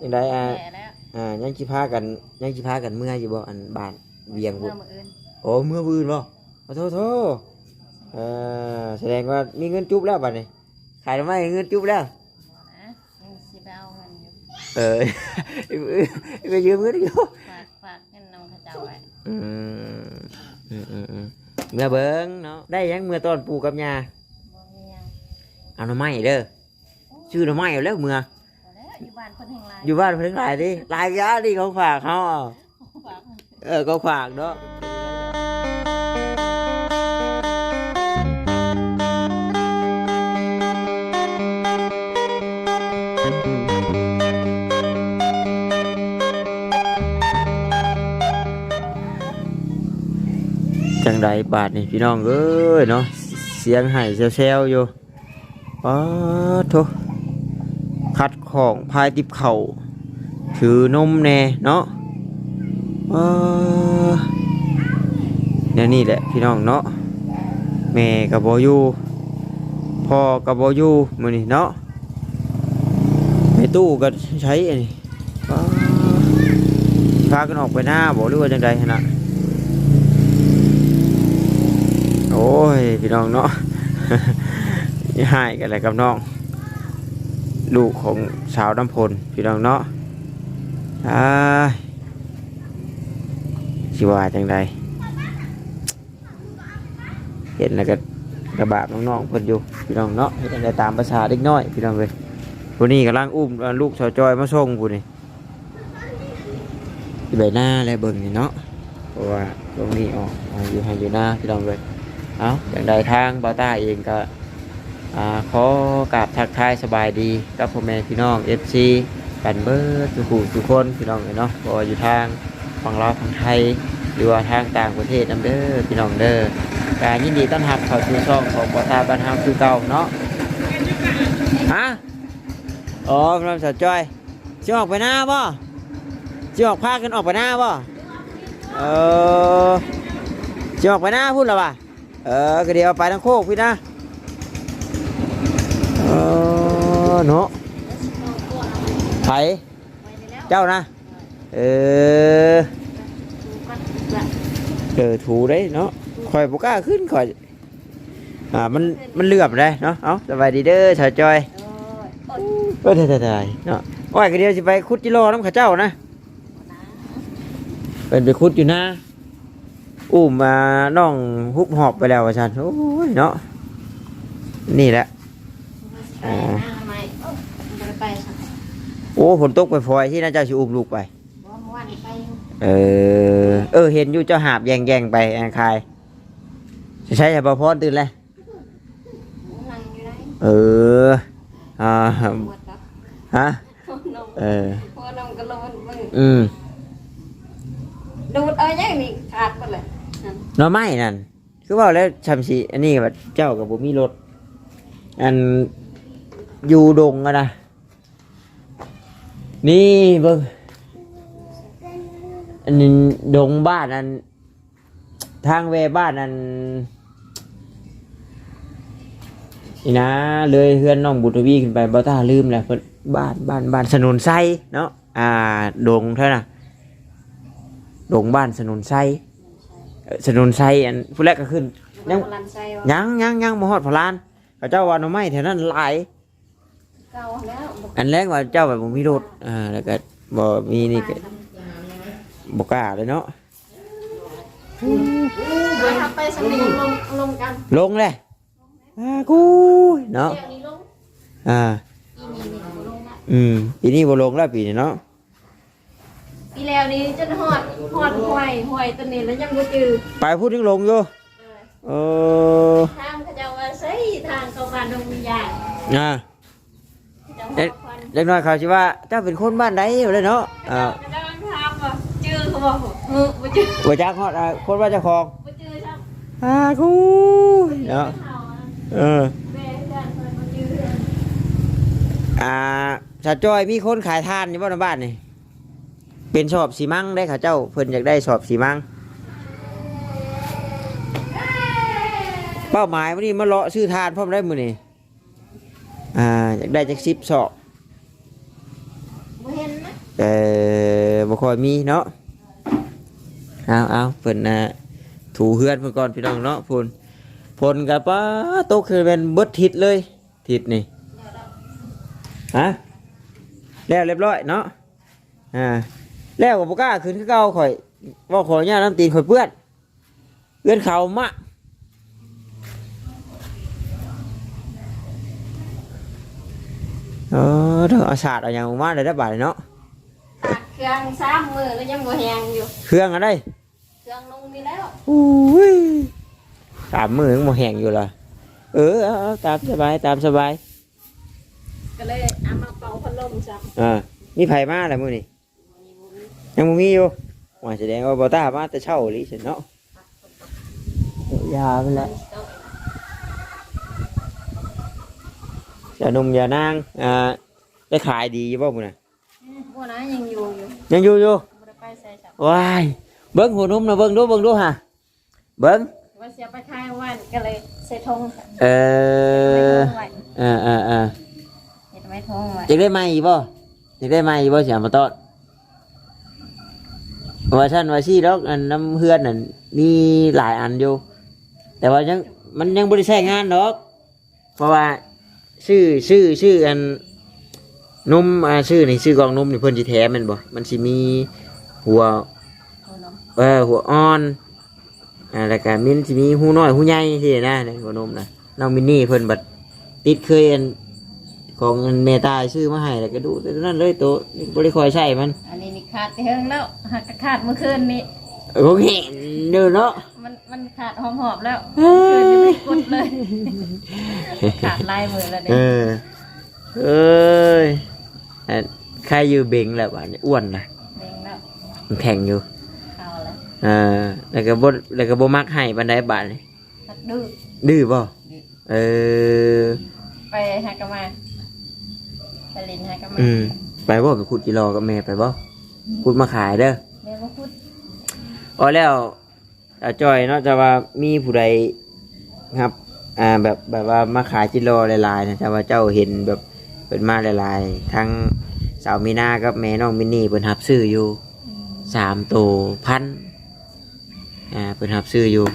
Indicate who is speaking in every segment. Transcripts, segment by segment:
Speaker 1: ยังได้อ่า
Speaker 2: แก่แล้ว
Speaker 1: อ่ายังสิพากันยังสิพากันเมื่ออยู่บ่อันบ้านเวียง
Speaker 2: เมื่
Speaker 1: บ่
Speaker 2: อมื้ออื่น
Speaker 1: โอ้เมื่อวืนบ่ขอโทษโทษเออแสดงว่ามีเงินจุบแล้วบัดนี้ ขายทำไมเงินจุบแล้ว
Speaker 2: นะยังสิไปเอาเงินอยู่
Speaker 1: เออ ไปยืมเงินอีกแล้ว
Speaker 2: ฝากฝากเงินนำเขาเจ้าไว้
Speaker 1: อืมอืมอืมอืมเมื่อเบิ้งเนาะ ได้ยังเมื่อตอนปลูกกับยา
Speaker 2: บ่มีหยัง
Speaker 1: เอาหน่อไม้เด้อ ชื่อหน่อไม้เอาแล้วเมื่อ
Speaker 2: บ่แล้ว อยู่บ้านเพิ่นแห่งหลาย
Speaker 1: อยู่บ้านเพิ่นหลายดิหลายยาดิของฝากเขาเอา
Speaker 2: ฝากเงิน
Speaker 1: เออก็ฝากเนาะจังใดบาทนี่พี่น้องเอ้ยเนาะเสียงไห้แซวๆอยู่อ๋อโถคัด ของพายติบเข่าถือนมแน่เนาะเนี่ยนี่แหละพี่น้องเนาะแม่กับบอยู่พ่อกับบอยู่มือนี่เนาะในตู้ก็ใช้อันนี้ว้าพากันออกไปหน้าบอกหรือว่าจังใดนะโอ้ยพี่น้องเนาะนี่ให้กันเลยกับน้อง ลูกของสาวน้ำพลพี่น้องเนาะอ่าชิว่าจังใดเห็นแล้วก็กระบาดน้องๆเพิ่นอยู่พี่น้องเนาะเห็นไดตามภาษาเด็กน้อยพี่น้องเลยผู้นี้กำลังอุ้มลูกสาวจอยมาส่งผู้นี่ที่ใบหน้าและเบิ่งนี่เนาะเพราะว่าตรงนี้ออกอ่าอยู่ให้อยู่หน้าพี่น้องเลยเอาอย่างใดทางบาต้าเองก็ อ่าขอกราบทักทายสบายดีกับพ่อแม่พี่น้อง FC กันเบิดทุกผู้ทุกคนพี่น้องเนาะเพราะว่าอยู่ทางฝั่งลาวฝั่งไทยหรือว่าทางต่างประเทศนํเด้อพี่น้องเด้อการยินดีต้อนรับเข้าสู่ช่องของบอตาบ้านเฮาคือเก่าเนาะฮะอ๋อพน้องสาวจ้อยจะออกไปหน้าบ่จะออกพากันออกไปหน้าบ่เออจะออกไปหน้าพูดแล้วป่ะเออก็เดี๋ยวไปทางโคกพี่นะเออ เนาะไผ
Speaker 2: ไว้ได้แล้ว
Speaker 1: เจ้านะเออ
Speaker 2: ดูกันละ
Speaker 1: เออถูได้เนาะคอยบุกล้าขึ้นคอยอ่ามันมันเหลื่อมเลยเนาะเอาสบายดีเด้อชาวจอย
Speaker 2: โอ้ยอด
Speaker 1: เออเถ่ๆๆเนาะว่าก็เดียวสิไปคุดจิโร่น้ำข้าเจ้านะ
Speaker 2: นะ
Speaker 1: เป็นไปคุดอยู่นะอุ้มมาน้องฮุบหอบไปแล้วว่าฉันโอ้ยเนาะนี่แหละ
Speaker 2: ไปหน้าทำไมโอ้ยบ่ได้ไปสัก
Speaker 1: โอ้ฝนตกไปฟอยที่น่าเจ้าสิอุ้มลูกไป
Speaker 2: บ่เมื่อวานนี้ไปอยู่
Speaker 1: เออ เออ เห็นอยู่เจ้าหาบแยงๆไปแองคายจะใช้ยาบาพรตื่นเลย
Speaker 2: นั่งอยู่ได้
Speaker 1: เอออ่า
Speaker 2: หมดแล้ว
Speaker 1: ฮะ
Speaker 2: พ่อนม
Speaker 1: เออ
Speaker 2: พ่อนมก็โลนมึง
Speaker 1: อืม
Speaker 2: ดูดเอาอย่างนี้ขาดหมดเลยนั่น
Speaker 1: หน่อไม้นั่นคือว่าแล้วชำชีอันนี้แบบเจ้ากับบุมีรถอันอยู่ดงอะนะ นี่เบิ่งอันนี้ดงบ้านอัน ทางเวบ้านอันนี่นะ เลยเฮือนน้องบุตรวีขึ้นไปบ่ต้าลืมแล้วเพิ่นบ้านบ้านบ้านสนุนไซเนาะอ่าดงเท่าน่ะดงบ้านสนุนไซเอ่อสนุนไซอันผู้แรกก็ขึ้นยั
Speaker 2: ยังงลันไส้วะ
Speaker 1: ยังยังยังมหอดพลานเขาเจ้าว่าหน่อไม้แถวนั้นหลาย
Speaker 2: เก่าแล้วบ่
Speaker 1: อันแรกว่าเจ้าแบบบ่มีรถอ่าแล้วก็บ่มีนี่ก็บ่กล้าเลยเนาะ
Speaker 2: มาทำไปสนิทลงลงกัน
Speaker 1: ลงเลยอ่ากูเนาะ
Speaker 2: เดี๋ยวนี้ลง
Speaker 1: อ่า
Speaker 2: ปีนี้นี่บ่ลงละ
Speaker 1: อืมปีนี้บ่ลงแล้วปีนี้เนาะ
Speaker 2: ปีแล้วนี้จนหอดหอดห้วยห้วยตัวนี้แล้วยังบ่จือ
Speaker 1: ไปพูดถึงลงอยู่
Speaker 2: เออ
Speaker 1: เออ
Speaker 2: ทางเขาเจะว่าใส่ทางเข้าบ้านดงวิญญาณ
Speaker 1: อ่า
Speaker 2: เจ้าหัวควัน
Speaker 1: เล็กน้อยเขาสิว่าเจ้าเป็นคนบ้านใดอยู่เลยเนาะอ่า
Speaker 2: เจ้าเจ้าถามว่าจือเขาบอกเออบ่จือ
Speaker 1: บ่จักฮอดอ่าคนว่าเจ้าของ
Speaker 2: บ่จือครับ
Speaker 1: อ่ากูเนาะ
Speaker 2: เอ
Speaker 1: ออ่าสาวจอยมีคนขายทานอยู่บ้านบ้านนี่เป็นสอบสีมังได้ค่ะเจ้าเพิ่นอยากได้สอบสีมังเป้าหมายวันนี้มาเลาะซื้อทานพร้อมได้มือนี่อ่าอยากได้จากสิบสอบ
Speaker 2: เห็นนะ
Speaker 1: แต่บ่ค่อยมีเนาะเอาเอาเพิ่นนะถูเฮือนเพิ่นก่อนพี่น้องเนาะพุ่นผลกับป้าโตคือเป็นเบิดทิศเลยทิศนี่ฮะแล้วเรียบร้อยเนาะอ่าแล้วก็บ่กล้าขึ้นคือเก่าข่อยว่าขออนุญาตน้ำตีนข่อยเปื้อนเปื้อนเขามะเออเธอเอาศาสตร์เอาอย่างมาเลยได้บายเนาะ
Speaker 2: เครื่องสามมือแล้วยังบ่แหงอยู่
Speaker 1: เครื่องอะไร
Speaker 2: เครื่องนุ่งมีแล้ว
Speaker 1: อุ้ยสามมือยังโมแห้งอยู่ละเออเอาเอาตามสบายตามสบาย
Speaker 2: ก็เลยเอามาเป่าพัดลมซะ
Speaker 1: อ่ามีไผมาแล้วมือนี่ยังบ่มีอยู่ว่าแสดงว่าบอต้ามาแต่เช่าลิฉันเนาะยาไปแล้วยานุ่มยานางอ่าได้ขายดีอยู่บ่มึงน่ะ
Speaker 2: บ่นะยังอยู่อยู่
Speaker 1: ยังอยู่อยู่
Speaker 2: บ่ได้ไปใส่จ้ะ
Speaker 1: ว้ายเบิ้งหัวนุ่มนะเบิ้งดูเบิ้งดูฮะเบิ้ง
Speaker 2: ว่าเสียไปทางวันก็เลยใส่ธง
Speaker 1: เอ
Speaker 2: ไม่
Speaker 1: อ
Speaker 2: ทงไว้
Speaker 1: เออเออเออ
Speaker 2: เห็นไว้ทงไว้
Speaker 1: จะได้ไหมอีกบ่จะได้ไหมอีกบ่เสียมาต้อนว่าท่านว่าซี่ดอกอันน้ำเฮือนนั่นมีหลายอันอยู่ แต่ว่ายังมันยังบริใช้งานดอก เพราะว่าชื่อชื่อชื่ออัน นุ่มอ่าชื่อนี่ชื่อกองนุ่มนี่เพิ่นสิแถมแม่นบ่มันสิมีหัว
Speaker 2: เอาเนาะ
Speaker 1: เออหัวอ่อนอ่าแล้วก็มินสิมีหูน้อยหูใหญ่สินะในหัวนมนะน้องมินนี่เพิ่นบัดติดเคยอันของอันเมตาซื้อมาให้แล้วก็ดูแต่นั่นเลยตัวบริคอยใช้มัน
Speaker 2: อันนี้นี่ขาดไปเฮิงแล้วหักก็ขาดเมื่อคืนนี้
Speaker 1: ผมเห็นเด้อเนาะ
Speaker 2: มันมันขาดหอมหอบแล้วเมื่อคืนนี้ไม่กดเลยขาดลายมือแล้ว
Speaker 1: เอ
Speaker 2: เนี่ย
Speaker 1: อเอ้ย อันใครอยู่เบ่งแหละบ้านนี้อ้วนนะ
Speaker 2: เด้งแล้ว
Speaker 1: มันแข็งอยู่
Speaker 2: เอาแล้ว
Speaker 1: เออแล้วก็บ่แล้วก็บ่มักให้บันไดบาดนี่
Speaker 2: หักดื้อ
Speaker 1: ดื้อบ่
Speaker 2: ดื้อ
Speaker 1: เออ
Speaker 2: ไปหากนมาไปลินหากนมา
Speaker 1: อืมไปบ่ไปขุดกิโลกับแม่ไปบ่ขุดมาขายเด้อ
Speaker 2: แม่ก็พูด
Speaker 1: อ๋อแล้วอาจอยเนาะจะว่ามีผู้ใดครับ อ่าแบบแบบว่ามาขายจิโลหลายๆนะแต่ว่าเจ้าเห็นแบบ เป็นมาหลายๆ ทั้งสาวมีนากับแม่น้องมินนี่เพิ่นหับซื้ออยู่สามโตวพันอ่าเพิ่นหับซื้ออยู่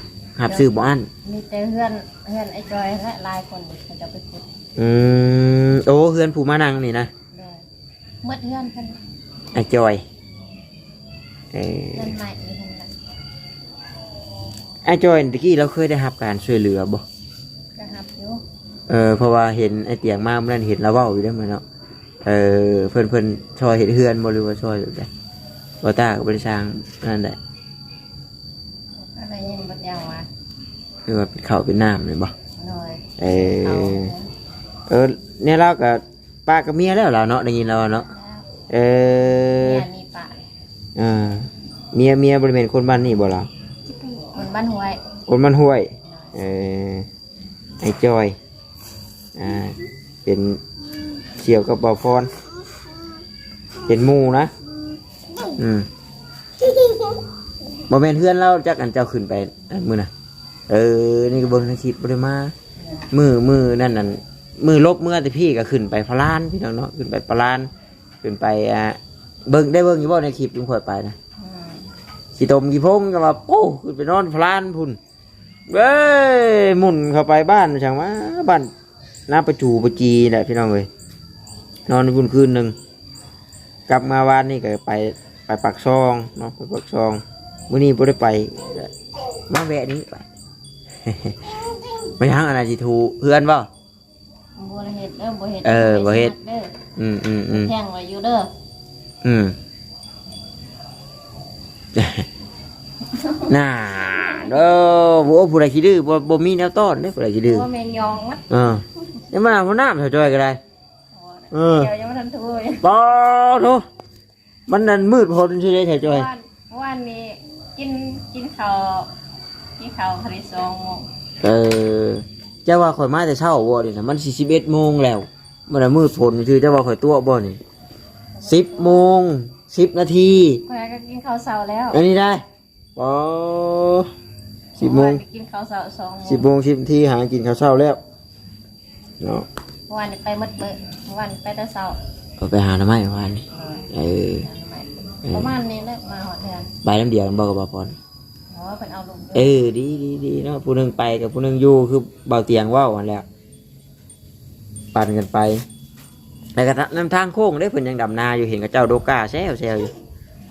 Speaker 1: หับซื้อบ่อัน
Speaker 2: มีแต่เพื่อนเพื่อนไอ้จอยและหลายคนเขาจะไปพูด
Speaker 1: อืมโอ้เฮือนผู้มานั่งนี่นะ
Speaker 2: เลยเมื่อเพื่อนเพื่อน
Speaker 1: ไอ้จอยเออ
Speaker 2: เพื่อนใหม่มีคนละ
Speaker 1: ไอ้จอยตะกี้เราเคยได้รับการช่วยเหลือบ่
Speaker 2: ก็หับอยู่
Speaker 1: เออเพราะว่าเห็นไอ้เตียงมาเมื่อนั้นเห็นแล้วเว้าอยู่ได้อมั้ยเนาะเออเพิ่นเพิ่นช่วยเห็นเฮือนบ่หรือว่าช่วยแบบใดบ่ตาก็บ่ได้สร้างนั่นแหละ
Speaker 2: อะไรยังบัดยาววะ
Speaker 1: คือว่าเป็นข้าวเป็นน้ำเลยบ่
Speaker 2: หน่อย
Speaker 1: เอ
Speaker 2: เอา
Speaker 1: อเออเนี่ยเราก็ป้ากับเมียแล้วล่ะเนาะได้ยินแล้วเนาะเออ
Speaker 2: เนี่ยนี่ป่า
Speaker 1: อ่าเมียเมียบริเวณคนบ้านนี่บ่ล่ะ
Speaker 2: คนบ้านห้วย
Speaker 1: คนบ้านห้วยเออไอ้จอย อ่าเป็นเสี่ยวกับบาพรเป็นมูนะ อืมบ่แม่นเพื่อนเราจักอันเจ้าขึ้นไปอันมือน่ะ เออ นี่ก็เบิ่งในคลิปบ่ได้มามือมือนั่นนั่นมือลบเมื่อแต่พี่ก็ขึ้นไปพลานพี่น้องเนาะขึ้นไปพลานขึ้นไปอ่าเบิ่งได้เบิ่งอยู่บ่ในคลิปลุงข่อยไปนะ
Speaker 2: อืม
Speaker 1: ขี้ตมขี้พงก็ว่าโอ้ขึ้นไปนอนพลานพุ่นเว้ยหมุนเข้าไปบ้านช่างว่าบ้าน น้าประจูประจีแหละพี่น้องเอ้ยนอนบุญคืนหนึ่งกลับมาวานนี่ก็ไปไปปักซองเนาะไปปักซองมื้อนี้บ่ได้ไปมาแวะนี้ไปไปทางอะไรสิทูเพื่อนบ่
Speaker 2: บัวเห็ดเด้อบัวเห็ด
Speaker 1: เออบ่เฮ็ด
Speaker 2: เด้อ
Speaker 1: อืมอืมอืม
Speaker 2: แท่งไว้อยู่เด้อ
Speaker 1: อืม น่าเด้อบ่ผู้ใดขี้ดื้อบ่บ่มีแนวต้อนเด้อผู้ใดขี้ดื้อ
Speaker 2: บัวแมงยองมัด
Speaker 1: เออเดี๋ยวมาเอาน้ำเถอะจอยก็ได้เออ
Speaker 2: เดี๋ยวยังไม่ทันถ้วย
Speaker 1: บ่โทมันนั่นมืดพลใช่ไหมเถอะจอย
Speaker 2: เมื่อวานเมื่อวานนี้กินกินข้าวกินข้าวทะเลซองโมง
Speaker 1: เออเจ้าว่าข่อยมาแต่เช้าบ่นี่นะมันสี่สิบเอ็ดโมงแล้วมันน่ะมืดพลคือเจ้าว่าข่อยตัวบ่นี่สิบโมงสิบนาที
Speaker 2: คนนั้นก็กินข้าวเสาร์แล้ว
Speaker 1: อันนี้ได้ บ่สิบโมง
Speaker 2: เอวานไปกินข้าวเสาร์สองโมง
Speaker 1: สิบโมงสิบนาทีหากินข้าวเช้าแล้วเนาะ
Speaker 2: เมื่อวานนี้ไปมืดมืดเมื่อวานนี้ไปแต่เสาร์
Speaker 1: ก็ไปหาหน้ำไม้วันนี้
Speaker 2: เออ
Speaker 1: เออ
Speaker 2: นั่นประมาณนี้แหละมาหอดแทน
Speaker 1: ไปน้ำเดียวกันบอกกับบ่พร
Speaker 2: เพราะว่าเป็นเอาลง
Speaker 1: เออดีดีดีเนาะผู้หนึงไปกับผู้หนึงอยู่คือเบาเตียงเว่าวอันแหล้วปั่นกันไปแต่ก็นำทางโค้งได้เพิ่นยังดำนาอยู่เห็นกับเจ้าโดก้าแซวแซวอยู่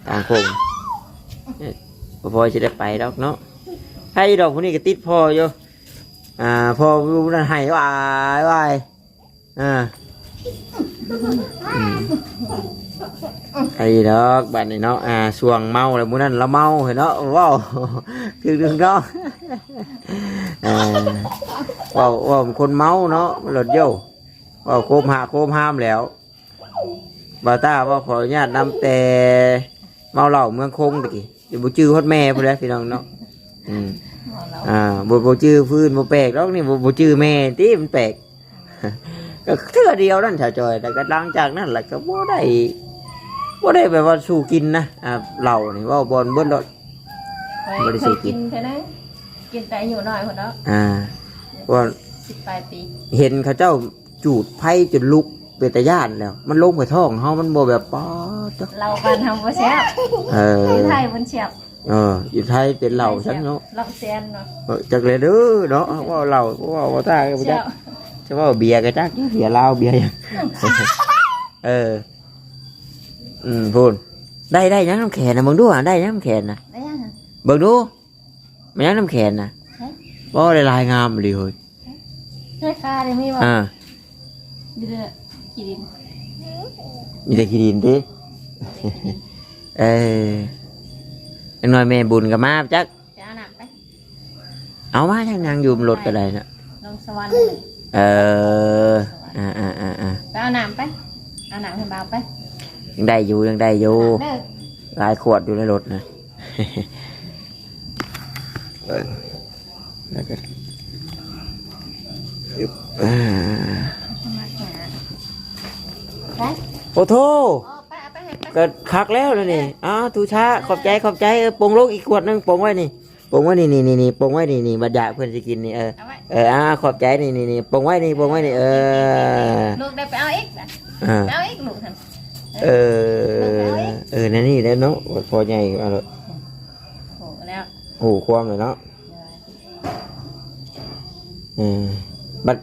Speaker 1: ทางโค้งเอ้ย บ่พอจะได้ไปดอกเนาะให้ดอกผู้นี้ก็ติดพออยู่อ่าพอผู้นั้นให้วายวายอ่าไอ้ดอกบัดนี้เนาะอ่าชวงเมาแล้วมื้อนั้นเราเมาเห็นเนาะว้าวคือดึงเนาะอ่าว้าวว้าวคนเมาเนาะหลดโย่ว้าวโคมหาโคมห้ามแล้วบาต้าว่าขออนุญาตนำแต่เมาเหล้าเมืองคงตะกี้ เดี๋ยวบ่จื้อฮอดแม่พุ่นแหล้วพี่น้องเนาะอืม
Speaker 2: เรา
Speaker 1: อ่าบ่บ่จื้อฟื้นบ่แปลกหรอกนี่บ่บ่จื้อแม่ติมันแปลก ก็เทื่อเดียวนั่นชาวจอย แต่ก็หลังจากนั้นแหละก็บ่ได้บ่ได้แบบว่าสู้กินนะอ่าเหล้านี่เว่าบ่อนเบิดดอก
Speaker 2: เคยเคยกินแค่นั้นกินแต่อยู่น้อยคนเนาะ
Speaker 1: อ่าว่า
Speaker 2: สิบปลายปี
Speaker 1: เห็นเขาเจ้าจูดไผ่จนลุก เป็นตาย่านแล้ว มันลงไปท้องเฮามันบ่แบบป๊อดจ้ะ
Speaker 2: เราการทำว่าแซ่บ
Speaker 1: เออ
Speaker 2: ที่ไทยมันเฉียบ
Speaker 1: เอออยู่ไทยเป็นเหล้าฉันเนาะ
Speaker 2: ลำแซนเนาะ
Speaker 1: เออจักเลยเด้อเนาะว่าเหล้าว่าว่าตาก็บ่
Speaker 2: เฉี
Speaker 1: จั
Speaker 2: ย
Speaker 1: ก
Speaker 2: บ
Speaker 1: จะว่าเบียร์ก็จักเบียร์เหล้าเบียร์หยังเออ อืมพูดได้ได้ยังน้ำแข็งนะมึงดูอะได้ยังน้ำแข็งนะ
Speaker 2: ได้ยัง
Speaker 1: เบิ่งดูมันยังน้ำแข็งนะบ่ได้ลายงามเลยเฮ้ย
Speaker 2: ใช่ค่ะได้มีว่า
Speaker 1: อ่า
Speaker 2: เดือดกิน
Speaker 1: มีแต่ขี้ดินติเออจังหน่อยแม่บุญกับมาจัก
Speaker 2: จะเอาหนักไป
Speaker 1: เอามาทางนางอยู่บนรถก็ได้นะ
Speaker 2: ลงสวรรค์เลย
Speaker 1: เอออ่าอ่าอ่าอ่า
Speaker 2: ไปเอาหนักไปเอาหนักให้เบาไป
Speaker 1: ยังได้อยู่ยังได้อยู่
Speaker 2: เด้อ
Speaker 1: หลายขวดอยู่ในรถนะ เออแล้วก็อึ๊บอ่า
Speaker 2: มาหา ไป
Speaker 1: โอ้โท
Speaker 2: โอ้ไปเอาไปให้ไป
Speaker 1: ก็คักแล้วนะนี่อ้าวตูช้าขอบใจขอบใจเออปรุงลูกอีกขวดหนึงปรุงไว้นี่ปรุงไว้นี่นี่นี่นี่ปรุงไว้นี่นี่บัดยาเพื่อนจะกินนี่เออ
Speaker 2: เอาไว้
Speaker 1: เอออ่าขอบใจนี่นี่นี่ปรุงไว้นี่ปรุงไว้นี่เออ
Speaker 2: ลูกได้ไปเอาอีกจ้ะ
Speaker 1: อ่า
Speaker 2: ไปเอาอีกลูกท่าน
Speaker 1: เออ เออ นั่นนี่แล้วเนาะพอใหญ่เอาละ
Speaker 2: โอ้แล้ว
Speaker 1: โอ้ความเลยเนาะอืมบัด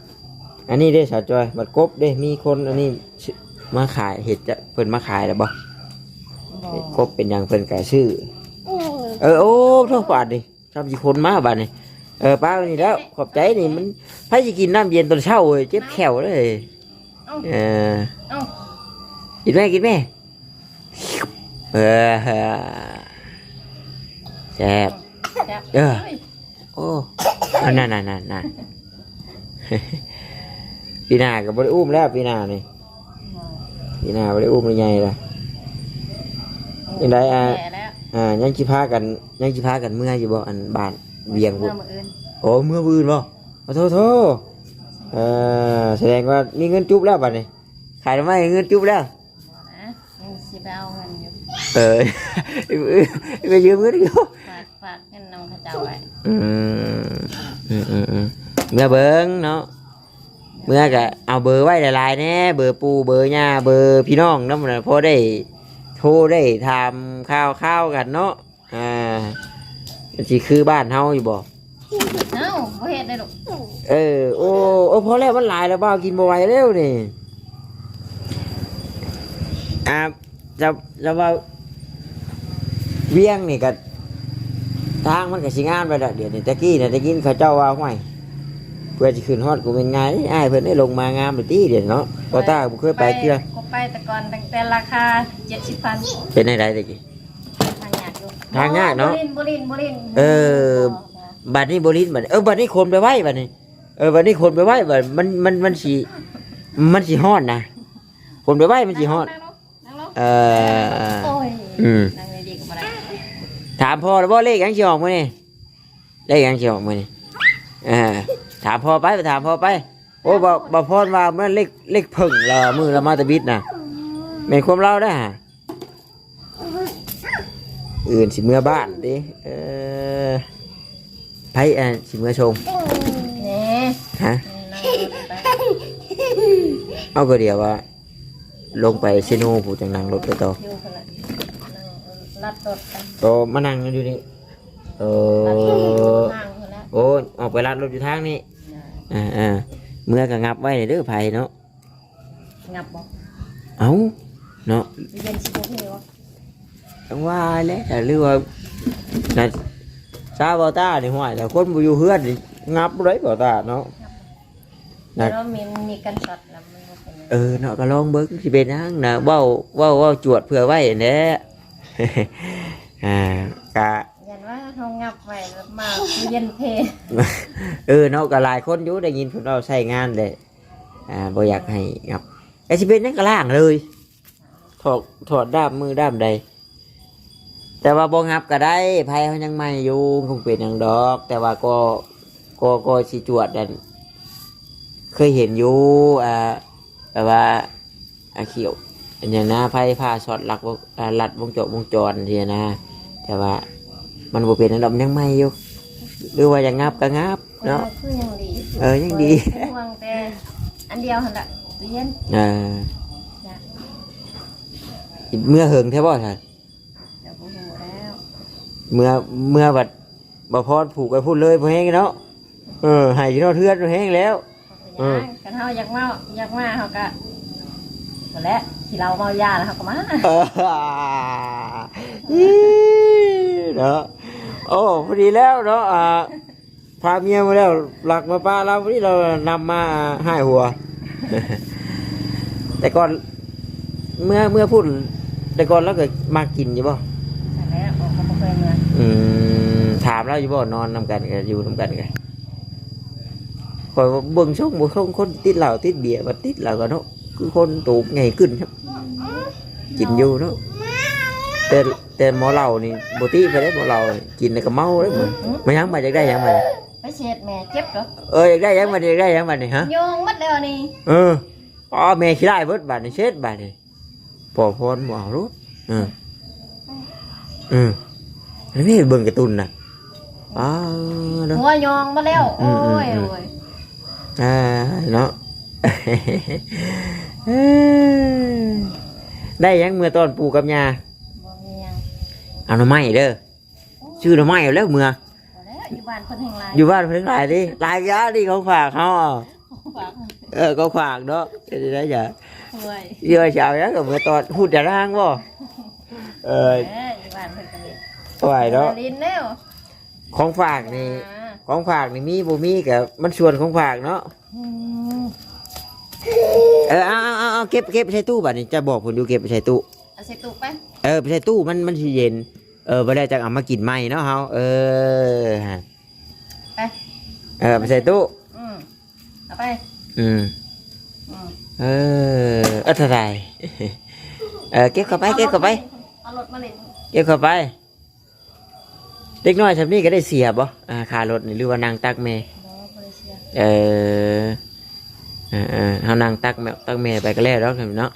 Speaker 1: อันนี้ได้สาวจอย บัดกบได้มีคนอันนี้ชื่อ มาขายเห็ดจะเพิ่นมาขายแล้วบ่
Speaker 2: บ่
Speaker 1: เห็ดกบเป็นอย่างเพิ่นกะชื่อ เออโอ้โทษบาดดิทำกี่คนมาบาดนี่เออป้าวันนี้แล้วขอบใจนี่มันใครจะกินน้ำเย็นตอนเช้าเว้ยเจ็บแขวเลย
Speaker 2: เอ้า
Speaker 1: เออ
Speaker 2: เอ้า
Speaker 1: กินไหมกินไหมเออแซ่บ
Speaker 2: แซ่บ
Speaker 1: เออ
Speaker 2: ฮ้ย
Speaker 1: โอ้อันนั่นนั่นนั่นนั่นปีหน้ากับบริอุ้มแล้วปีหน้านี่ ปีหน้าบริอุ้มยังไงล่ะยังไงอะ
Speaker 2: แก่แล้ว
Speaker 1: อ่ายังจิพากันยังจิพากันเมื่ออยู่บ่อันบ้านเวียง
Speaker 2: เมื่
Speaker 1: พุ่
Speaker 2: อนมื้ออื่น
Speaker 1: โอ้เมื่อวืนบ่ขอโทษโทษเออแสดงว่ามีเงินจุบแล้วบัดนี้ขายทำไมเงินจุบแล้ว
Speaker 2: บ่นะยังสิไปเอาเงินอยู่
Speaker 1: เออ ไปยืมเงินอีกอยู่
Speaker 2: ฝากฝากเงินนำเขาเจ้าไว้
Speaker 1: อืมอืมอืมอืมเมื่อเบิ้งเนาะ เมื่อก็เอาเบอร์ไว้หลายๆแน่เบอร์ปูเบอร์ย่าเบอร์พี่น้องนั่นแหละพอได้โทรได้ทำข้าวข้าวกันเนาะอ่ามันสิคือบ้านเฮาอยู่บ่
Speaker 2: เอ้าบ่เฮ็ดได้ลูก
Speaker 1: เออโอ้โอ้พอแล้วมันหลายแล้วบ้ากินบ่ไหวแล้วนี่อ่าจะจะว่าเวียงนี่ก็ทางมันก็สิงานไปแล้วเดี๋ยวนี้ตะกี้น่ะตะกี้เขาเจ้าว่าห้วย เพื่อจะขึ้นฮอดกูเป็นไงอ้ายเพิ่นได้ลงมางามไปตีเดี๋ยวเนาะพอตาบ่เคยไปเทื่อ
Speaker 2: ก็ไปแต่ก่อนตั้งแต่ราคา70,000
Speaker 1: เป็นได้ตะกี้
Speaker 2: ทางยากอยู่
Speaker 1: ทางยากเนาะ
Speaker 2: บ่ลินบ่ลินบ่ลิน
Speaker 1: เออบัดนี้บ่ลิ้นบัดนี้เออบัดนี้คนไปไว้บัดนี้เออบัดนี้คนไปไว้บัดมันมันมันสิมันสิฮอดนะคนไปไว้มันสิฮอด
Speaker 2: นั่งลงนั่งลง
Speaker 1: เออ
Speaker 2: โอ้ย
Speaker 1: อืม
Speaker 2: นั่งดีๆก็บ่ได้
Speaker 1: ถามพ่อแล้วบ่เลขหยังสิออกมื้อนี้เลขหยังสิออกมื้อนี้เออ ถามพ่อไปไปถามพ่อไป โอ้บ่บ่พรว่ามันเลขเลขเพิ่งละมือละมาตะบิดน่ะแม่นความเราได้อฮะอื่นสิเมื่อบ้านติเออไผอะสิเมื่อชม
Speaker 2: นี่
Speaker 1: ฮะ
Speaker 2: นั่งไป
Speaker 1: เอาก็เดียวว่า ลงไปเซโนผู้จังนังรถไปต่อ
Speaker 2: อยู่คนละนั่งลัดตดกัน
Speaker 1: โตมานั่งอยู่นี่เอ
Speaker 2: ลัด
Speaker 1: อ
Speaker 2: ทางคนละ
Speaker 1: โอ้ยออกไปลัดรถอยู่ทางนี้อ่าอ่าเมื่อก็งับไว้เด้อไผเนาะ
Speaker 2: งับบ่
Speaker 1: เอ้าเนาะ
Speaker 2: เย็นสิบเทวะ
Speaker 1: ต้องว่าแหล้วแต่เรือว่าน่ะซาบอต้านี่ห้วยแต่คนบ่อยู่เฮือนนี่งับเลยบอต้าเนาะ
Speaker 2: แต่ว่ามีมีกันสัตว์แล้วมันก็เป็น
Speaker 1: เออเนาะก็ลองเบิ่งสิเป็นหยังนะเว้าเว้าเว้าจวดเผื่อไว้แหละอ่ากะ
Speaker 2: ยันว่าเขางับไว้แล้วมาเย็นเพ
Speaker 1: เออเนาะก็หลายคนอยู่ได้ยินพวกเราใช้งานเลยอ่าบ่อยากให้งับไอ้สิเป็นหยังก็ล่างเลย ถอดถอดด้ามมือด้ามใด แต่ว่าบ่งับก็ได้ไผเขายังไม่อยู่คงเป็นหยังดอก แต่ว่าก็ก็ก็สิจวดนั่นเคยเห็นอยู่อ่าแต่ว่าอาเขียวอันอย่างนะไผผ้าช็อตหลักวงอ่าลัดวงจรวงจรทีนะ แต่ว่า มันบ่เป็นอันดับยังไม่อยู่หรือว่าอย่างงับก็งับเนาะ
Speaker 2: คือยังดี
Speaker 1: เออยังดี
Speaker 2: ห่วงแต่อันเดียวหันละเย็น
Speaker 1: เออ
Speaker 2: จ้ะ
Speaker 1: เมื่อเหิงแท้บ่ท่าน
Speaker 2: เดี๋ยวโอ้โหแล้ว
Speaker 1: เมื่อเมื่อบัดบ่พอดผูกไปพูดเลยบ่แห้งเนาะเออให้ที่เราเทือนบ่แห้งแล้ว เออ
Speaker 2: กันเฮาอยากมาอยากมาเฮาก็นั่นแหละที่เราเมายาแล้วเฮาก็มา
Speaker 1: เอออีเนาะ โอ้พอดีแล้วเนาะอ่าพาเมียมาแล้วหลักมาป้าเราพอดีเรานำมาให้หัว แต่ก่อนเมื่อเมื่อพูดแต่ก่อนเราก็มากินอยู่บ่
Speaker 2: นั่นแหละออกมาบ่เคยมา
Speaker 1: อืมถามเราอยู่บ่นอนนำกันกันอยู่นำกันกันคอยว่าเบิ่งช่องบ่ช่องคนติดเหล้าติดเบียร์บ่ติดเหล้าก็เนาะคือคนตูกไงขึ้นครับ กินอยู่เนาะแต่ แต่หมอเหล้านี่บ่ติไปได้หมอเหล้านี่กินแล้วก็เมาเลยมึงมายังมาอยากได้หยังมา
Speaker 2: ไปเช็ดแม่เจ็บเหรอ
Speaker 1: เอออยากได้หยังมาอยากได้หยังมานี่ฮะ
Speaker 2: โยงมัดแล้วนี่
Speaker 1: เอออ๋อแม่ขี้ได้เบิดบาดนี่เช็ดบาดนี่ปอพรบ่เอารู้เออเออแล้วนี่เบิ่งการ์ตูนน่ะอ๋อเนาะ
Speaker 2: หัวโยงมาแล้ว
Speaker 1: อื
Speaker 2: โอ้
Speaker 1: ม
Speaker 2: ย
Speaker 1: อืม
Speaker 2: โอ้ย
Speaker 1: อ่าเนาะ ได้ยังเมื่อตอนปู่กับยา
Speaker 2: บ่มีหยัง
Speaker 1: เอาหน่อไม้เด้อชื่อหน่อไม้เอาแล้วเมื่อ
Speaker 2: พอแล้วอยู่บ้านเพิ่นแห่งหลาย
Speaker 1: อยู่บ้านเพิ่นหลายดิหลายยาดิเขาฝากเขาเอา
Speaker 2: ฝาก
Speaker 1: เออเขาฝากเนาะเดี๋ยวได้จ้ะ
Speaker 2: ห่วย
Speaker 1: เยอะเช้าแล้วก็เมื่อตอนพูดจะร่างบ่เออ
Speaker 2: เอ้ยอยู่บ้านเพิ่นก็มี
Speaker 1: ไหวเนาะ
Speaker 2: ลิ้นแล้ว
Speaker 1: ของฝากนี่
Speaker 2: อ่า
Speaker 1: ของฝากนี่มีบ่มีกับมันชวนของฝากเนาะ
Speaker 2: อืม
Speaker 1: เออเอาเอาเอาเอาเก็บเก็บไปใส่ตู้บัดนี้จะบอกผมดูเก็บไปใส่ตู้
Speaker 2: เอาใส่ตุกไป
Speaker 1: เออไปใส่ตู้มันมันสิเย็น เออไปได้จังเอามากินใหม่เนาะเฮาเออฮะ
Speaker 2: ไป
Speaker 1: เออไปใส่ตู้
Speaker 2: อืมเอาไป
Speaker 1: อืม
Speaker 2: อืม
Speaker 1: เออเออเท่าไหร่เออเก็บเข้าไปเก็บเข้าไป
Speaker 2: เอารถมาเล่น
Speaker 1: เก็บเข้าไป เด็กน้อยทำนี่ก็ได้เสียบ่อ่าค่ารถนี่หรือว่านั่งตักแม่
Speaker 2: บ่บ่ได้เสีย
Speaker 1: เออเออเออเฮานั่งตักแม่ตักแม่ไปก็แล้วดอกเนาะ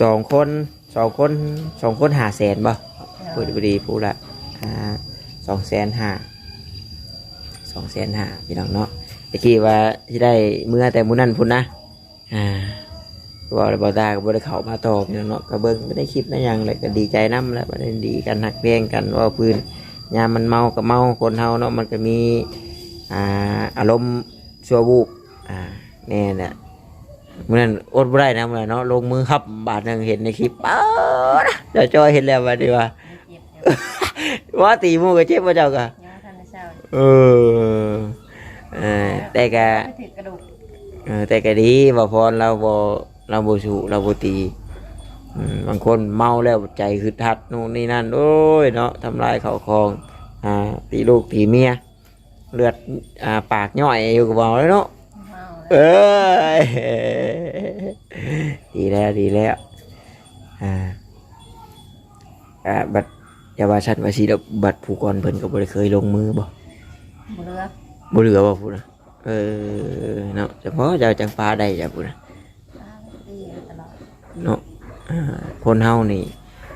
Speaker 1: สองคนสองคนสองคนหาแสนบ่พูดพอดีพูดละอ่าสองแสนห้าสองแสนห้าพี่น้องเนาะตะกี้ว่าที่ได้เมื่อแต่มื้อนั้นพุ่นนะอ่าว่าเลยบอตาก็บ่ได้เข้ามาตอบพี่น้องเนาะก็เบิ่งไม่ได้คลิปนะหยังเลยก็ดีใจน้ำแล้วบ่ได้ดีกันหักแพงกันเว่าพื้นยามมันเมาก็เมาคนเฮาเนาะมันก็มีอ่าอารมณ์ชั่ววูบอ่าแน่น่ะ มื้อนั้นอดบ่ได้นะมื้อนั้นเนาะลงมือขับบาทหนึงเห็นในคลิปป๊าดเดี๋ยวจอยเห็นแล้วว่าดีว่า
Speaker 2: เจ็บเดี๋ยว
Speaker 1: ว่าตีหมูก็เจ็บว่าเจ้ากะ
Speaker 2: ยังบ่ทันได้เช้าเลย
Speaker 1: เออเออแต่กะ
Speaker 2: ไปถือกระดูก
Speaker 1: เออแต่กะดีบ่พรเราบ่เราบ่สู้เราบ่ตีอืมบางคนเมาแล้วใจคือทัดนู่นนี่นั่น โอ้ยเนาะทำลายเขาคองอ่าตีลูกตีเมีย เลือดอ่าปากย่อยอยู่กับเบาเลยเนาะ
Speaker 2: เมา
Speaker 1: เอ
Speaker 2: แล้ว
Speaker 1: อดีแล้วดีแล้ว อ่า อ่าบัดอย่าว่าฉันว่าสิดอกบัดผู้ก่อนเพิ่นก็บ่ได้เคยลงมือบ่
Speaker 2: บ่เหลือ
Speaker 1: บ่เหลือบ่พูดนะเออเนาะเฉพาะเจ้าจังฟ้าได้จ้ะพูดนะ
Speaker 2: ตาดีอยู่ตลอด
Speaker 1: เนาะอ่าคนเฮานี่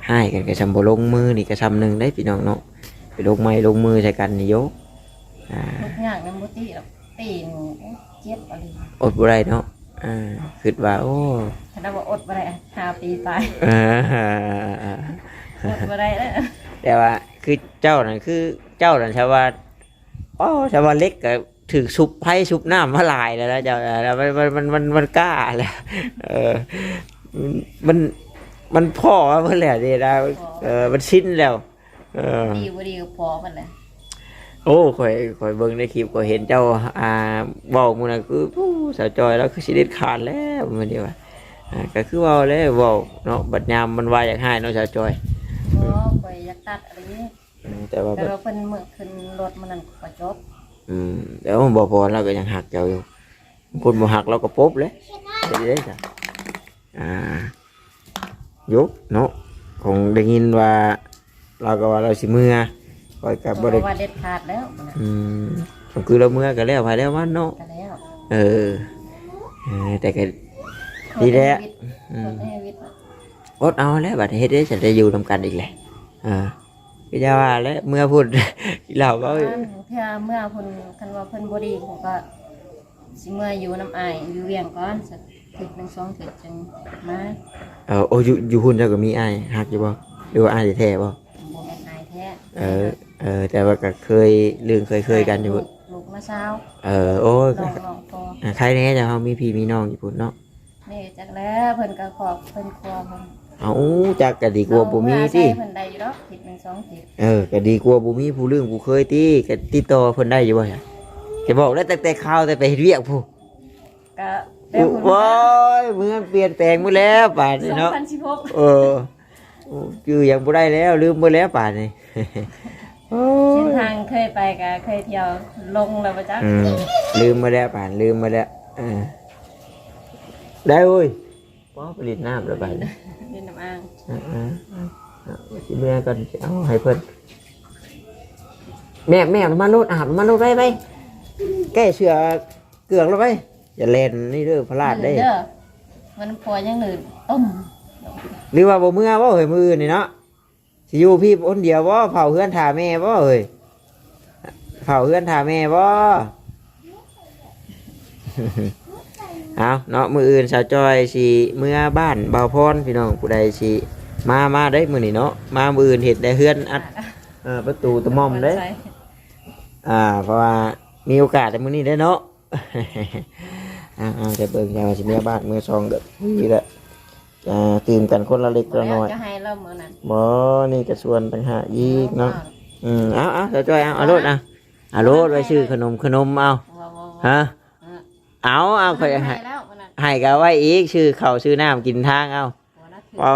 Speaker 1: ให้กันก็ซำบ่ลงมือนี่ก็ซำหนึงได้พี่น้องเนาะไปลงไม้ลงมือใส่กันนี่โยกอ่า
Speaker 2: ทุกอย่างในมุติหรอกตีน เจ็บอะไร
Speaker 1: อดบ่ได้เนาะอ่าคิดว่าโอ้
Speaker 2: ถ้าเราบอกอดบ่ได้ห้าปีตาย
Speaker 1: เออ
Speaker 2: อดบ่ได้แล้ว
Speaker 1: แต่ว่าคือเจ้านั่นคือเจ้านั่นชาวว่าอ๋อชาวว่าเล็กก็ถือซุปไผ่ซุปน้ำมาลายแล้วนะเจ้าแล้วมันมันมันมันมันกล้าแล้วเออมันมันพ่อว่าเพื่อนแหละนี่นะเออมันสิ้นแล้ว เออ
Speaker 2: ดีบ่ดีก็พอมันแหละ
Speaker 1: โอ้ข่อยข่อยเบิ่งในคลิปก็เห็นเจ้าอ่าเว้ามื้อนั้นคือผู้สาวจอยแล้วคือสิเด็ดขาดแล้วมันเดียวว่าอ่าก็คือเว้าแล้วเว้าเนาะบัดยามมันว่าอยากให้เนาะสาวจอย
Speaker 2: บ่ข่อยอยากตัดอะไรนี้
Speaker 1: อืมแต่ว่า
Speaker 2: แต่
Speaker 1: บัด
Speaker 2: ว่าเพิ่นเมื่อขึ้นรถมันนั่นก็จบ
Speaker 1: อืมแต่ว่ามันบ่พอเราก็ยังหักเจ้าอยู่คนบ่หักเราก็ปุ๊บเลยจะได้จ้ะอ่ายุกเนาะคงได้ยินว่า เราก็ว่าเราสิเมื่อ ข่อยก็บ่
Speaker 2: บ่
Speaker 1: ได้
Speaker 2: ว่าเด็ดขาดแล้วมันน่ะ
Speaker 1: อืมก็คือเราเมื่อก็แล้วไปแล้วว่าเนาะ
Speaker 2: ก็แล้ว
Speaker 1: เออเออ แต่ก็ ดีแล้ว อืม
Speaker 2: เอวิทย์
Speaker 1: อดเอาแล้วบัดเฮ็ดได้จะได้อยู่นำกันอีกแหละอ่าก็จะว่าแล้วเมื่อพูด เราก็
Speaker 2: เพื่อเมื่อเพิ่นคันว่าเพิ่นบ่ดีผมก็สิเมื่ออยู่น้ำอายอยู่เวียงก่อนสักถึกหนึ่งสองถึกจังมา
Speaker 1: เออโอ้อยู่อยู่หุ่นเจ้าก็มีอ้ายฮักอยู่บ่หรือว่าอ้ายแท้บ่
Speaker 2: บ่แม่นอายแท้
Speaker 1: เออ เออแต่ว่าก็เคยเรื่องเคยเคยกันอยู่
Speaker 2: ลูลูกมาเช้า
Speaker 1: เออโอ้ย
Speaker 2: ลองลองพอ
Speaker 1: อ่าใครแน่จะเฮามีพี่มีน้องอยู่พุ่นเนาะ
Speaker 2: นี่จักแล้วเพิ่นก็ขอบเพิ่นครัวเพิ่น
Speaker 1: เอาจักก็ดีกว่าบ่มี
Speaker 2: เอา
Speaker 1: ติ
Speaker 2: เมื่อใส่เพิ่นได้อยู่ดอกผิดหนึ่งสองผิด
Speaker 1: เออก็ดีกว่าบ่มีผู้เรื่องผู้เคยติก็ติดต่อเพิ่นได้อยู่บ่ฮะจะบอกแล้วตั้งแต่ข่าวแต่ไปเฮ็ดเวียกผู้
Speaker 2: ก็แล้วเพิ่น
Speaker 1: โอ้ยเมืองเปลี่ยนแปลงหมดแล้วป่านนี้
Speaker 2: สอง
Speaker 1: เนาะ
Speaker 2: พันสิบหก
Speaker 1: เออโอ้คือยังบ่ได้แล้วลืมหมดแล้วป่านนี้ โอ้
Speaker 2: เส้น
Speaker 1: ย
Speaker 2: ทางเคยไปก็เคยเที่ยวลงแล้วบ่จัก
Speaker 1: อืมลืมมาแล้วป่านลืมมาแล้วเออได้เว้ยป้อผลิตน้ำแล้วป่านนี้
Speaker 2: เล่นน้ำอ่าง
Speaker 1: อ่าอ่าอ่าอ่าสิแม่ก่อนสิเอาให้เพิ่นแม่แม่มาโนดอาบมาโนดไปไปแก้เสือเกลือกแล้วไปอย่าเล่นนี่เด้อพลาดได้
Speaker 2: เด้อมันพอยังหนึ่งต้ม
Speaker 1: หรือว่าบ่เมื่อบ่เฮ้ยมืออื่นนี่เนาะ สิอยู่พี่คนเดียวบ่เผาเฮือนถ่าแม่บ่เฮ้ยเผาเฮือนถ่าแม่บ่เอาเนาะมืออื่นสาวจอยสิเมื่อบ้านเบาพรพี่น้องผู้ใดสิมามาได้มือนี้เนาะมามืออื่นเฮ็ดได้เฮือนอัดเอ่อประตูตะม่อมเด้อ่าเพราะว่ามีโอกาสในมือนี้ได้เนาะอ่าจะเบิ่งยาวสิเมื่อบ้านเมื่อซองเด้อนี่แหละ อ่าตื่มกันคนละเล็กละน้อย
Speaker 2: จะให้เราเมื่อนั้น
Speaker 1: บอนี่กระส่วนต่างหากอีกเนาะอืมเอาเอาเดี๋ยวจ้อยเอาเอารถเอาเอารถไว้ซื้อขนมขนมเอา
Speaker 2: ว้าวๆๆ
Speaker 1: ฮะ
Speaker 2: เออ
Speaker 1: เอาเอาค่อย
Speaker 2: ให้
Speaker 1: ให้
Speaker 2: แล้ววันนั้น
Speaker 1: ให้ก็ไว้อีกชื่อข้าวชื่อน้ำกินทางเอา
Speaker 2: หัวหน้าถื
Speaker 1: อ๋อ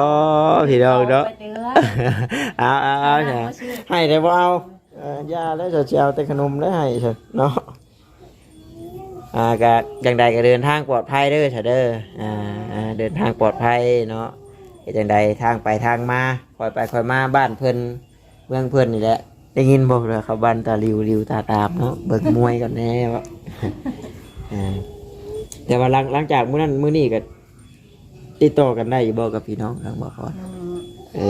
Speaker 1: พี่น้องเนาะ
Speaker 2: ไปเดือ
Speaker 1: เอาเอาเอาเถ
Speaker 2: เอา
Speaker 1: อะ
Speaker 2: ชื่อ
Speaker 1: ให้ได้บ่เอาเอ่อยาแล้วจะเอาแต่ขนมได้ให้เถอะเนาะ อ่าก็อย่างใดก็เดินทางปลอดภัยเด้อเถอะเด้ออ่าอ่าเดินทางปลอดภัยเนาะเฮ็ดจังใดทางไปทางมาคอยไปคอยมาบ้านเพิ่นเมืองเพิ่นนี่แหละได้ยินบอกเลยเขาบ้านตาลิวลิวตาตามเนาะเบิกมวยกันแน่วะอ่าแต่ว่าหลังหลังจากมื้อนั้นมื้อนี้ก็ติดต่อกันได้อยู่บ่กับพี่น้องทางบ่ขอ
Speaker 2: อืม
Speaker 1: เอ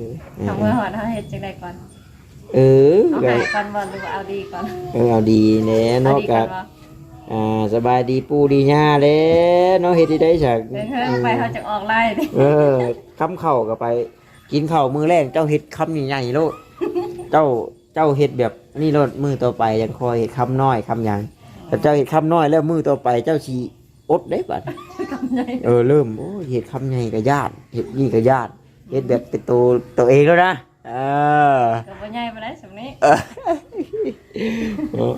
Speaker 1: อ
Speaker 2: ทำเมื่อหอดเขาเฮ็ดจังไดก่อน
Speaker 1: เออ
Speaker 2: เอา
Speaker 1: ก็
Speaker 2: หายก่อนบ่หรือว่าเอาดีก่อน
Speaker 1: เออเอาดีแน่
Speaker 2: เอา
Speaker 1: เนาะ
Speaker 2: ดีก่
Speaker 1: กั
Speaker 2: อบนบ่
Speaker 1: อ่าสบายดีปู่ดีย่าแล้เนาะเฮ็ดที่ได้ฉาก
Speaker 2: เดินเพิ่งไปเขาจะออกไล่ดิ
Speaker 1: เออคำเข้าก็ไป กินข้าวมื้อแรกเจ้าเฮ็ดคำใหญ่ๆโลดเจ้าเจ้าเฮ็ดแบบนี่โลดมือต่อไปยังคอยเฮ็ดคำน้อยคำหยังแต่เจ้าเฮ็ดคำน้อยแล้วมือต่อไปเจ้าสิอดได้บัด
Speaker 2: กำไง
Speaker 1: เออเริ่มโอ้ยเห็ดคำใหญ่กับญาติเห็ดนี่กับญาติเห็ดแบบเป็นตัวตัวเองแล้วนะเออ
Speaker 2: ก็บ่ใหญ่ปานใดสำนี้
Speaker 1: เออ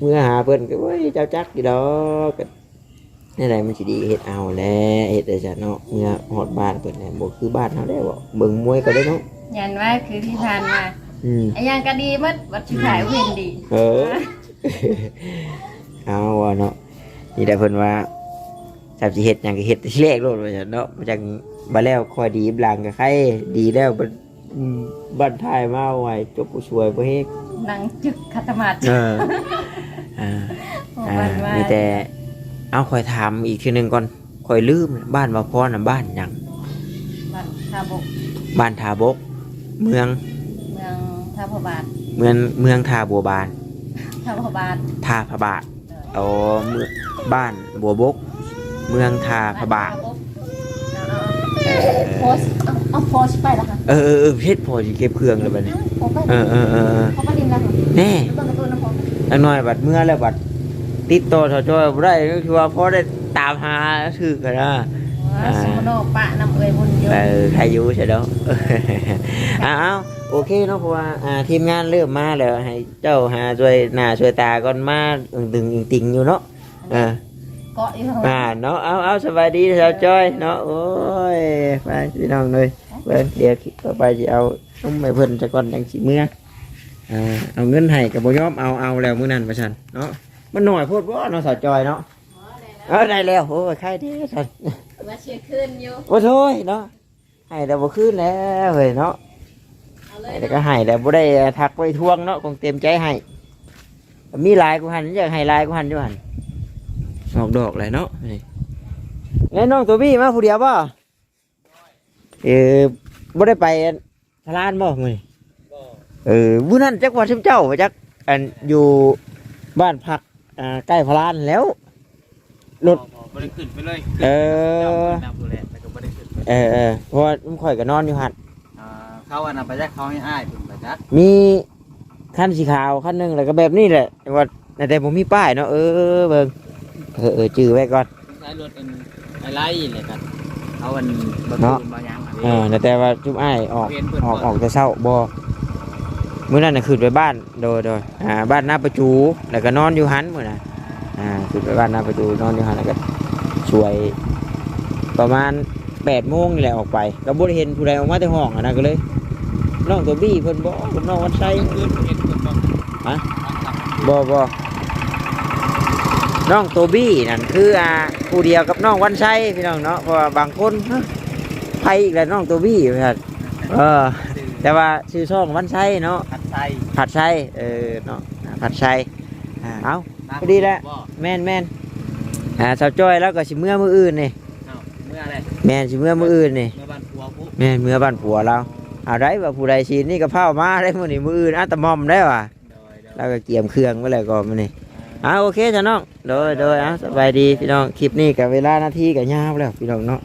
Speaker 1: เมื่อหาเพื่อนก็เว้ยเจ้าจักกี่ดอกก็นี่แหละมันสิดีเห็ดเอาแหล้วเห็ดแต่จะเนาะเมื่อหอดบ้านเปิดเนี่ยบอกคือบ้านเขาได้บอกเบิ่งมวยก็ได้เนาะ
Speaker 2: ยันว่าคือที่ทานมา
Speaker 1: อืม
Speaker 2: ไอ้ยังก็ดีหมัดวัดที่ขายเว้นดี
Speaker 1: เออ เอาว่ะเนาะนี่ได้เพิ่นว่าจับสิเฮ็ดหยังก็เฮ็ดที่แรกโลดว่าซั่นเนาะมาจังบ่แล้วคอยดีบหลังก็ใครดีแล้วบัดอืมบัดท้ายมาเอาไว้จบผู้ช่วยบ่เฮ็ด
Speaker 2: นั่งจึกคัตมาด
Speaker 1: เออ อ่า
Speaker 2: โอ้
Speaker 1: อ่า
Speaker 2: วันว่า
Speaker 1: มีแต่เอาคอยถามอีกทีหนึงก่อนคอยลืมบ้านบ่พรน่ะบ้านหยัง
Speaker 2: บ้านท่าบก
Speaker 1: บ้านทาบก เมือง
Speaker 2: เมืองท่าพระบาท
Speaker 1: เมืองเมืองทาบัวบาน
Speaker 2: ท่าพระบาท
Speaker 1: ทาพระบาทอ๋อเมืองบ้านบัวบก เมืองทาพระบาท
Speaker 2: โพสเอาเอาโพสไปแล้วค่ะ
Speaker 1: เออเออเออเพชรพอสิเก็บเครื่องแล้วบัดนี้
Speaker 2: โพสไป
Speaker 1: เออเออเออเออ
Speaker 2: เขาไปดินแล้วค่ะ
Speaker 1: แน่
Speaker 2: เบิ่งกระตุ้นน้ำพอ
Speaker 1: อันน้อยบัดเมื่อแล้วบัดติดต่อสจอยบ่ได้ก็คือว่าพอได้ตามหาถือกันนะ
Speaker 2: ว่าสมโนปะน้ำเอ่ยบุญเยอะ
Speaker 1: เออใครอยู่ใช่แล้วอ้าวโอเคเนาะเพราะว่าอ่าทีมงานเริ่มมาแล้วให้เจ้าหาช่วยหน้าช่วยตาก่อนมาตึงๆติงๆอยู่เนาะเออ
Speaker 2: เกาะอยู่ข้างหลั
Speaker 1: อ่างเนาะเอาเอาสบายดีสาวจอยเนาะโอ้ยไปพี่น้องเลยเบิ่งเดี๋ยวต่อไปจะเอานุ่มไปเพิ่นจะก่อนจังสิเมื่อ อ่าเอาเงินให้กับบ่ยอมเอาเอาแล้วมื้อนั้นว่าซั่นเนาะมันหน่อยโพดบ่เนาะสาวจอยเนาะเออได้แล้วโอ้ยใครดีซั่น
Speaker 2: ว่าเชียร์ขึ้นอยู่
Speaker 1: โอ้โถยเนาะให้แต่บ่คืนแล้วเฮ้ยเนาะ
Speaker 2: เอาเล
Speaker 1: ให้
Speaker 2: ย
Speaker 1: แต่ก็ให้แต่บ่ได้ทักไปทวงเนาะคงเต็มใจให้มีหลายกูหันอยากให้หลายกูหันอยู่หันออกดอกเลยเนาะนี่แล้วน้องตัวบี้มาผู้เดียวบ่เออบ่ได้ไปทลานบ่มื้อนี้ เออผู้นั้นจักว่าชิมเจ้าไปจักอันอยู่บ้านพักอ่าใกล้พลานแล้ว รถ
Speaker 3: บริขึ้นไปเลย
Speaker 1: เออ
Speaker 3: นำดูแลแล้วก็บริขึ้นไป
Speaker 1: เออเออเพราะว่าผมข่อยก็นอนอยู่หัน
Speaker 3: อ่าเขาอันนั้นไปจักเขาให้อ้ายเพิ่นไปจัก
Speaker 1: มีขั้นสีขาวขั้นหนึ่งแล้วก็แบบนี้แหละแต่ว่าแต่ผมมีป้ายเนาะเออเบิ่งเออเออจื้อไว้ก่อน
Speaker 3: ใช้รถอันไอไล่เลยกันเขาอันบรร
Speaker 1: เนาะ
Speaker 3: ทุกบางอย่างอัน
Speaker 1: เอ
Speaker 3: นี้
Speaker 1: อแต่ว่าจุ๊บอ้ายออก
Speaker 3: เวียนเพิ่น
Speaker 1: ออก
Speaker 3: เปิด
Speaker 1: ออกแต่เช้าบ่ มื้อนั้นน่ะขึ้นไปบ้านโดยโดยอ่าบ้านหน้าประจูแล้วก็นอนอยู่หันมื้อน่ะอ่าขึ้นไปบ้านหน้าประจูนอนอยู่หันแล้วก็ช่วย ประมาณ8โมงนี่แหละออกไปก็บ่ได้เห็นผู้ใดออกมาแต่ห้องอะนะก็เลยน้องตัวบี้เพิ่นบ่กับน้องวันไส
Speaker 3: กลางคืนเห็นเพิ่นบ่
Speaker 1: ฮะ
Speaker 3: บ
Speaker 1: บอบอน้องโตบี้นั่นคืออ่าผู้เดียวกับน้องวันชัยพี่น้องเนาะเพราะว่าบางคนฮะไผอีกแล้วน้องโตบี้ครับเออ แต่ว่าชื่อช่องวันชัยเนาะ
Speaker 3: ผัดไทย
Speaker 1: ผัดชัยเออเนาะอ่าผัดชัยอ่าเอาพอดีแล้ว
Speaker 3: บ่
Speaker 1: แม่นแม่นอ่าสาวจ้อยแล้วก็สิเมื่อมืออื่นนี่
Speaker 3: เอ้าเมื่ออะไร
Speaker 1: แม่นสิเมื่อมืออื่นนี่
Speaker 3: เมื่อบ้านผัวผู้
Speaker 1: แม่นเมื่อบ้านผัวเราเอาได้ว่าผู้ใดชีนี่ก็เผามาได้มื้อนี้มืออื่นอัตมอมได้ว่ะ
Speaker 3: โดยโดย
Speaker 1: แล้วก็เกียมเครื่องไว้แล้วก็มื้อนี้อ่าโอเคจ้ะน้องโดยโดยอะสบายดีพี่น้องคลิปนี้กับเวลานาทีกับยาวแล้วพี่น้องเนาะ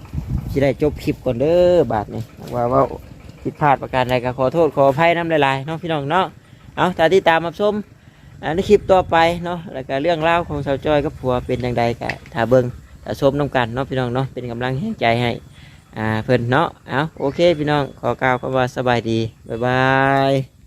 Speaker 1: จะได้จบคลิปก่อนเด้อบาทนี่ว่าว่า ผิดพลาดประการใดก็ขอโทษขออภัยน้ำหลายๆเนาะพี่น้องเนาะเอาตาที่ตามมาชมอ่าในคลิปต่อไปเนาะแล้วก็เรื่องราวของสาวจอยกับผัวเป็นอย่างไรก็ถ้าเบิ่งถ้าชมน้ำกันเนาะพี่น้องเนาะเป็นกำลังแห่งใจให้อ่าเพิ่นเนาะเอาโอเคพี่น้องขอกล่าวคำว่าสบายดีบ๊ายบาย